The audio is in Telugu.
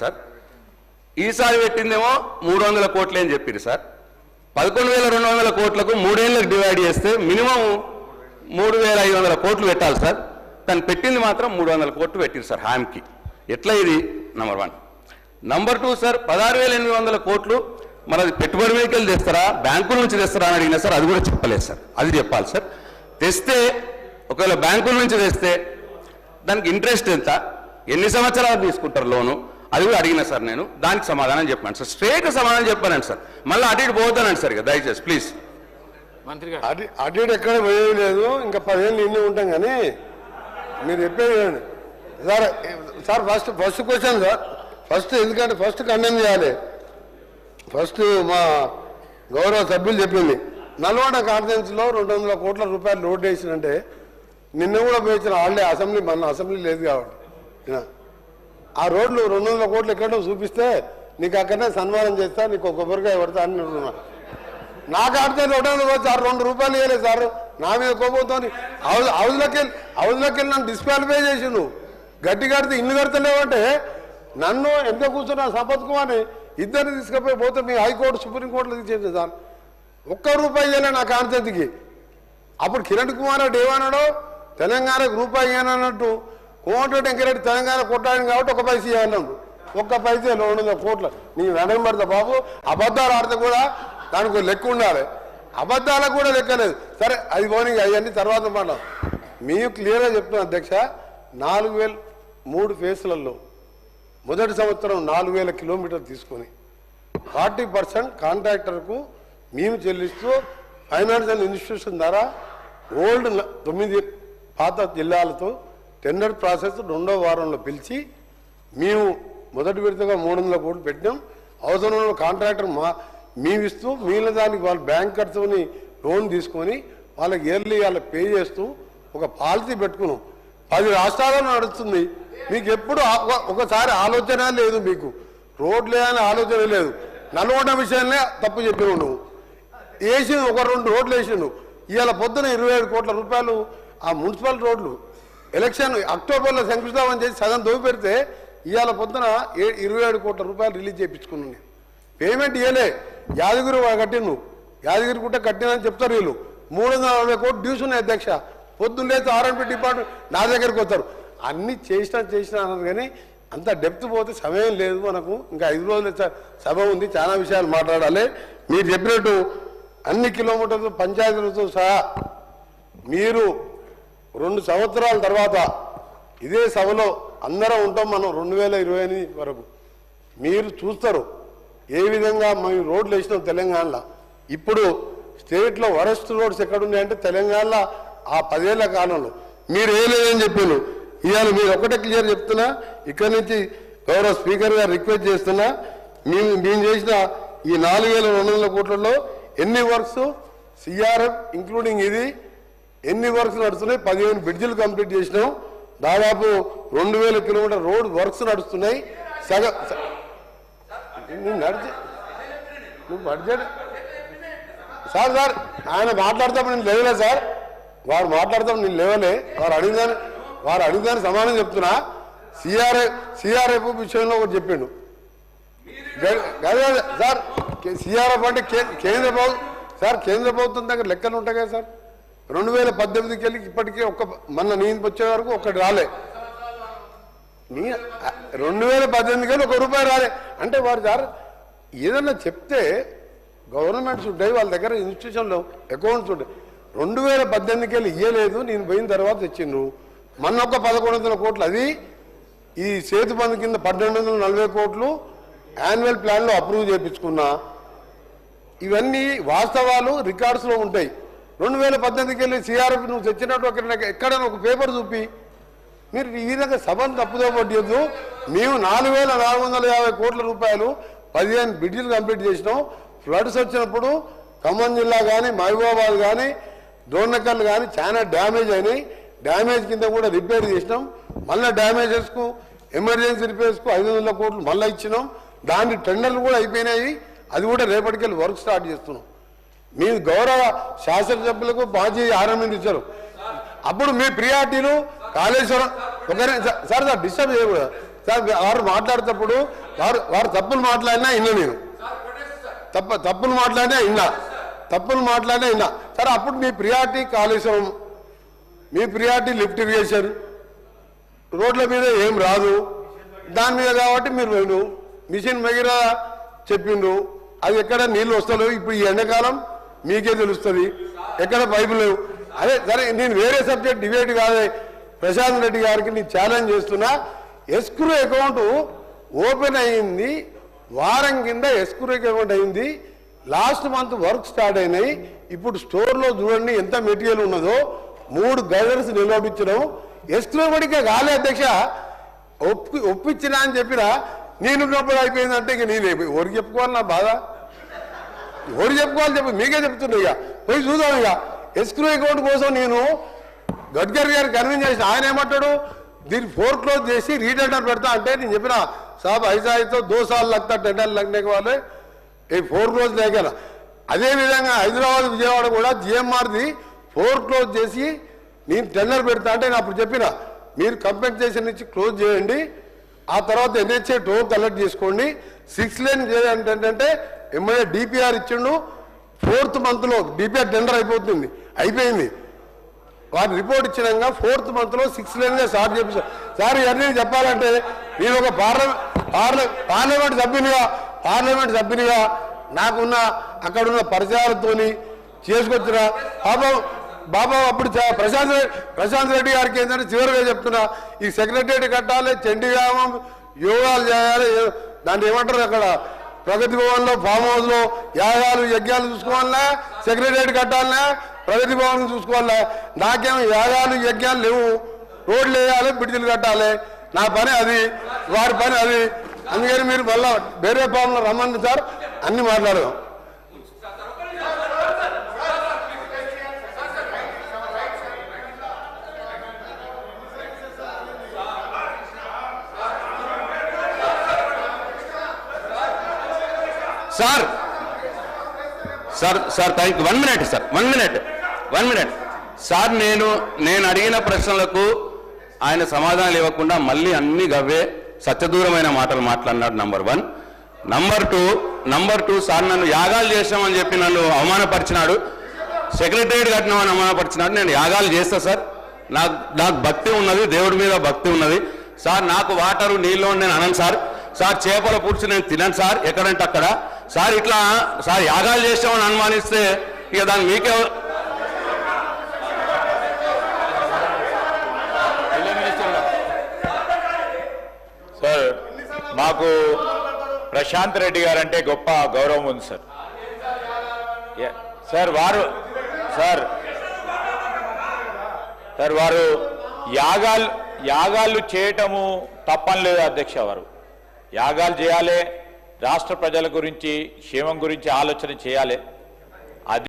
సార్ ఈసారి పెట్టిందేమో మూడు వందల కోట్లే అని చెప్పింది సార్ పదకొండు వేల రెండు వందల కోట్లకు మూడేళ్ళకు డివైడ్ చేస్తే మినిమం మూడు వేల ఐదు వందల కోట్లు పెట్టాలి సార్ తను పెట్టింది మాత్రం మూడు వందల కోట్లు పెట్టింది సార్ హామీకి. ఎట్లా ఇది? Number one number two sir పదహారు వేల ఎనిమిది వందల కోట్లు మరి అది పెట్టుబడి వెహికల్ తెస్తారా? బ్యాంకుల నుంచి తెస్తారా అని అడిగినా సార్ అది కూడా చెప్పలేదు సార్ అది చెప్పాలి సార్ తెస్తే ఒకవేళ బ్యాంకుల నుంచి తెస్తే దానికి ఇంట్రెస్ట్ ఎంత? ఎన్ని సంవత్సరాలు తీసుకుంటారు లోను? అది కూడా అడిగిన సార్ నేను. దానికి సమాధానం చెప్పాను సార్. స్ట్రేట్ సమాధానం చెప్పానండి సార్. మళ్ళీ అటు ఇటు పోతానండి సార్ ఇక దయచేసి ప్లీజ్. మంత్రి గారు. ఎక్కడ పోయేది లేదు. ఇంకా పదిహేను ఇన్ని ఉంటాం కానీ మీరు చెప్పేది. Sir sir first first question sir. First ఎందుకంటే ఫస్ట్ కండెమ్ చేయాలి. ఫస్ట్ మా గౌరవ సభ్యులు చెప్పింది. నల్గొండ కాన్ఫరెన్స్లో రెండు వందల కోట్ల రూపాయలు లోడ్ వేసినంటే నిన్న కూడా పోయించిన వాళ్ళే అసెంబ్లీ మన అసెంబ్లీ లేదు కాబట్టి. ఆ రోడ్లు రెండు వందల కోట్లు ఎక్కడో చూపిస్తే నీకు అక్కడనే సన్మానం చేస్తా నీకు ఒక కొబ్బరికాయ పడతా అని నాకు ఆడితే రెండు వందలు సార్ రెండు రూపాయలు ఇవ్వలేదు సార్. నా మీద కోపంతో హౌస్ హౌస్లోకి వెళ్ళి హౌస్లోకి వెళ్ళి నన్ను డిస్క్వాలిఫై చేసి నువ్వు గట్టి కడితే ఇల్లు కడతలేవంటే నన్ను ఎంత కూర్చున్నా సంపత్ కుమార్ని ఇద్దరిని తీసుకుపోయి పోతే మీ హైకోర్టు సుప్రీంకోర్టులో తీసేది సార్. ఒక్క రూపాయి ఇవ్వలే నా కాన్సెంట్కి. అప్పుడు కిరణ్ కుమార్ రెడ్డి ఏమన్నాడు? తెలంగాణకు రూపాయి అన్నట్టు కోమటిరెడ్డి వెంకరెడ్డి తెలంగాణ కొట్టాడు కాబట్టి ఒక పైసా ఇవ్వన్నాడు ఒక్క పైసే రెండు వందల కోట్ల. నీ వెనక పడతా బాబు అబద్ధాలు ఆడితే కూడా దానికి లెక్క ఉండాలి. అబద్ధాలకు కూడా లెక్కలేదు సరే అది పోనీ అవన్నీ తర్వాత మాట మేము క్లియర్గా చెప్తున్నాం అధ్యక్ష నాలుగు వేలు మూడు ఫేసులలో మొదటి సంవత్సరం నాలుగు వేల కిలోమీటర్లు తీసుకొని ఫార్టీ పర్సెంట్ కాంట్రాక్టర్కు మేము చెల్లిస్తూ ఫైనాన్షియల్ ఇన్స్టిట్యూషన్ ద్వారా ఓల్డ్ తొమ్మిది పాత జిల్లాలతో టెండర్ ప్రాసెస్ రెండో వారంలో పిలిచి మేము మొదటి విడతగా మూడు వందల కోట్లు పెట్టినాం. అవసరం ఉన్న కాంట్రాక్టర్ మా మేము ఇస్తూ మిగిలిన దానికి వాళ్ళు బ్యాంకర్తోని లోన్ తీసుకొని వాళ్ళకి ఇయర్లీ వాళ్ళకి పే చేస్తూ ఒక పాలసీ పెట్టుకున్నాం. పది రాష్ట్రాలలో నడుస్తుంది. మీకు ఎప్పుడు ఒకసారి ఆలోచన లేదు మీకు. రోడ్లే అని ఆలోచన లేదు. నల్గొండ విషయంలో తప్పు చెప్పి నువ్వు వేసిండు ఒక రెండు రోడ్లు వేసిండు. ఇవాళ పొద్దున ఇరవై ఏడు కోట్ల రూపాయలు ఆ మున్సిపల్ రోడ్లు ఎలక్షన్ అక్టోబర్లో శంకుస్థాపన చేసి సగం దోవి పెడితే ఇవాళ పొద్దున ఏ- ఇరవై ఏడు కోట్ల రూపాయలు రిలీజ్ చేయించుకున్నాను నేను. పేమెంట్ ఇవ్వలే యాదగిరి కట్టిను యాదగిరి గుట్ట కట్టినని చెప్తారు వీళ్ళు. మూడు వందల నలభై కోట్లు డ్యూస్ ఉన్నాయి అధ్యక్ష. పొద్దున్న లేచి ఆర్ఎంపీ డిపార్ట్మెంట్ నా దగ్గరికి వస్తారు. అన్ని చేసినా చేసినా అన్నది కానీ అంత డెప్త్ పోతే సమయం లేదు మనకు. ఇంకా ఐదు రోజుల సభ ఉంది. చాలా విషయాలు మాట్లాడాలి. మీరు చెప్పినట్టు అన్ని కిలోమీటర్లు పంచాయతీలతో సహా మీరు రెండు సంవత్సరాల తర్వాత ఇదే సభలో అందరం ఉంటాం మనం రెండు వేల ఇరవై ఎనిమిది వరకు. మీరు చూస్తారు ఏ విధంగా మేము రోడ్లు వేసినాం తెలంగాణలో. ఇప్పుడు స్టేట్లో వరస్ట్ రోడ్స్ ఎక్కడున్నాయంటే తెలంగాణలో ఆ పదేళ్ళ కాలంలో. మీరు ఏ లేదని చెప్పారు ఇవాళ మీరు ఒకటే క్లియర్ చెప్తున్నా ఇక్కడి నుంచి గౌరవ స్పీకర్ గారు రిక్వెస్ట్ చేస్తున్నా మేము మేము చేసిన ఈ నాలుగు వేల రెండు వందల కోట్లలో ఎన్ని వర్క్స్ సిఆర్ఎఫ్ ఇంక్లూడింగ్ ఇది ఎన్ని వర్క్స్ నడుస్తున్నాయి? పదిహేను బ్రిడ్జిలు కంప్లీట్ చేసినాం. దాదాపు రెండు వేల కిలోమీటర్ రోడ్ వర్క్స్ నడుస్తున్నాయి. సగ నువ్వు నడిచి నువ్వు బడ్జెట్ సార్ సార్ ఆయన మాట్లాడతాం నేను లేవలే సార్. వారు మాట్లాడతాం నేను లేవలే. వారు అడిగిదాని వారు అడిగిదాని సమానం చెప్తున్నా. సిఆర్ఏ సిఆర్ఎఫ్ విషయంలో ఒకటి చెప్పిండు. సార్ సిఆర్ఎఫ్ అంటే కేంద్ర ప్రభుత్వం సార్ కేంద్ర ప్రభుత్వం దగ్గర లెక్కలు ఉంటాయి కదా సార్? రెండు వేల పద్దెనిమిదికి వెళ్ళి ఇప్పటికే ఒక్క మన నేను వచ్చే వరకు ఒక్కటి రాలే. రెండు వేల పద్దెనిమిదికి వెళ్ళి ఒక రూపాయి రాలే. అంటే వారు సార్ ఏదన్నా చెప్తే గవర్నమెంట్స్ ఉంటాయి వాళ్ళ దగ్గర ఇన్స్టిట్యూషన్లో అకౌంట్స్ ఉంటాయి రెండు వేల పద్దెనిమిదికి వెళ్ళి ఇయ్యలేదు నేను పోయిన తర్వాత తెచ్చిండ్రు. మన ఒక పదకొండు వందల కోట్లు అది ఈ సేతు బంధు కింద పన్నెండు వందల నలభై కోట్లు యాన్యువల్ ప్లాన్లో అప్రూవ్ చేయించుకున్నా ఇవన్నీ వాస్తవాలు రికార్డ్స్లో ఉంటాయి. రెండు వేల పద్దెనిమిదికి వెళ్ళి సిఆర్ఎఫ్ నువ్వు తెచ్చినట్టు ఒక ఎక్కడైనా ఒక పేపర్ చూపి. మీరు ఈ విధంగా సభను తప్పుదో పట్టద్దు మేము నాలుగు వేల నాలుగు వందల యాభై కోట్ల రూపాయలు పదిహేను బ్రిడ్జిలు కంప్లీట్ చేసినాం. ఫ్లడ్స్ వచ్చినప్పుడు ఖమ్మం జిల్లా కానీ మహబూబాబాద్ కానీ దోర్నకల్ కానీ చాలా డ్యామేజ్ అయినాయి. డ్యామేజ్ కింద కూడా రిపేర్ చేసినాం. మళ్ళీ డ్యామేజెస్కు ఎమర్జెన్సీ రిపేర్స్కు ఐదు వందల కోట్లు మళ్ళీ ఇచ్చినాం. దాని టెండర్లు కూడా అయిపోయినాయి. అది కూడా రేపటికెళ్ళి వర్క్ స్టార్ట్ చేస్తున్నాం. మీ గౌరవ శాసనసభ్యులకు మాజీ ఆర్ఎంఎల్ ఇచ్చారు అప్పుడు మీ ప్రియార్టీలు కాళేశ్వరం ఒకరే సార్ సార్ డిస్టర్బ్ చేయకూడదు. సార్ వారు మాట్లాడేటప్పుడు వారు వారు తప్పులు మాట్లాడినా విన్నా నేను. తప్ప తప్పులు మాట్లాడినా ఇన్నా. తప్పులు మాట్లాడినా ఇన్నా. సరే అప్పుడు మీ ప్రియార్టీ కాళేశ్వరం మీ ప్రియార్టీ లిఫ్ట్ ఇరిగేషన్ రోడ్ల మీద ఏం రాదు. దాని మీద కాబట్టి మీరు పోయిను మిషన్ మగిర చెప్పిండ్రు. అది ఎక్కడ నీళ్ళు వస్తలేవు. ఇప్పుడు ఈ ఎండాకాలం మీకే తెలుస్తుంది. ఎక్కడ బైబుల్ లేవు. అదే సరే నేను వేరే సబ్జెక్ట్ డిబేట్ కాదే. ప్రశాంత్ రెడ్డి గారికి నేను ఛాలెంజ్ చేస్తున్నా. ఎస్క్రూ అకౌంట్ ఓపెన్ అయింది. వారం కింద ఎస్క్రూ అకౌంట్ అయింది. లాస్ట్ మంత్ వర్క్ స్టార్ట్ అయినాయి. ఇప్పుడు స్టోర్లో చూడండి ఎంత మెటీరియల్ ఉన్నదో. మూడు గైడర్స్ నిలబడించడం ఎస్క్రూ పడికే కాలే అధ్యక్ష. ఒప్పి ఒప్పించినా అని చెప్పినా నేనున్నప్పుడు అయిపోయిందంటే ఇక నేను. ఎవరికి చెప్పుకోవాలి నా బాధ? ఎవరు చెప్పుకోవాలి చెప్పు? మీకే చెప్తున్నా ఇక. పోయి చూద్దాం ఇక. ఎస్క్రూ అకౌంట్ కోసం నేను గడ్కరీ గారు కన్విన్స్ చేసిన. ఆయన ఏమంటాడు? దీన్ని ఫోర్ క్లోజ్ చేసి రీటెండర్ పెడతా అంటే నేను చెప్పిన సాబ్ ఐసా దోసాలు దో సార్లు లగ్తా టెండర్ లగ్నే వాళ్ళే. ఈ ఫోర్ క్లోజ్ లేకనా అదేవిధంగా హైదరాబాద్ విజయవాడ కూడా జిఎంఆర్ది ఫోర్ క్లోజ్ చేసి నేను టెండర్ పెడతా అంటే నేను అప్పుడు చెప్పిన మీరు కంపెన్సేషన్ ఇచ్చి క్లోజ్ చేయండి. ఆ తర్వాత ఎన్హెచ్ఏ టోల్ కలెక్ట్ చేసుకోండి. సిక్స్ లేన్ ఏంటంటే ఎంఐఏ డిపిఆర్ ఇచ్చిండు. ఫోర్త్ మంత్లో డిపిఆర్ టెండర్ అయిపోతుంది. అయిపోయింది. వారి రిపోర్ట్ ఇచ్చినాక ఫోర్త్ మంత్లో సిక్స్ లేన్గా స్టార్ట్ చేపించారు సార్ ఇవన్నీ చెప్పాలంటే నేను ఒక పార్లమెంట్ పార్లమెంట్ సభ్యునిగా పార్లమెంట్ సభ్యునిగా నాకున్న అక్కడున్న పరిచయాలతోని చేసుకొచ్చిన పాపం బాబా అప్పుడు ప్రశాంత్ ప్రశాంత్ రెడ్డి గారికి ఏంటంటే చివరిగా చెప్తున్నా ఈ సెక్రటరీ కట్టాలి చండీగామం యోగాలు చేయాలి దాన్ని ఏమంటారు అక్కడ? ప్రగతి భవన్లో ఫామ్ హౌస్లో యాగాలు యజ్ఞాలు చూసుకోవాలనే? సెక్రటరీ కట్టాలనే? ప్రగతి భవన్ చూసుకోవాలన్నా నాకేమో యాగాలు యజ్ఞాలు లేవు. రోడ్లు వేయాలి బిడ్డలు కట్టాలి. నా పని అది వారి పని అది. అందుకని మీరు మళ్ళా వేరే ఫామ్లో రమ్మండి సార్ అన్ని మాట్లాడదాం. Sir. Sir sir thank one minute sir one minute one minute sir నేను నేను అడిగిన ప్రశ్నలకు ఆయన సమాధానాలు ఇవ్వకుండా మళ్ళీ అన్ని గవ్వే సత్యదూరమైన మాటలు మాట్లాడినాడు number one number two number two sir నన్ను యాగాలు చేసామని చెప్పి నన్ను అవమానపరిచినాడు. సెక్రటరియట్ కట్టినామని అవమానపరిచినాడు. నేను యాగాలు చేస్తా సార్. నాకు నాకు భక్తి ఉన్నది దేవుడి మీద భక్తి ఉన్నది. సార్ నాకు వాటరు నీళ్ళు నేను అనను సార్. సార్ చేపల పులుసు నేను తినను సార్. ఎక్కడంటే అక్కడ. సార్ ఇట్లా సార్ యాగాలు చేసామని అనుమానిస్తే ఇక దాన్ని మీకే సార్ మాకు ప్రశాంత్ రెడ్డి గారు అంటే గొప్ప గౌరవం ఉంది సార్. సార్ వారు సార్ సార్ వారు యాగాలు యాగాలు చేయటము తప్పని లేదు అధ్యక్ష వారు. యాగాలు చేయాలి రాష్ట్ర ప్రజల గురించి క్షేమం గురించి ఆలోచన చేయాలి.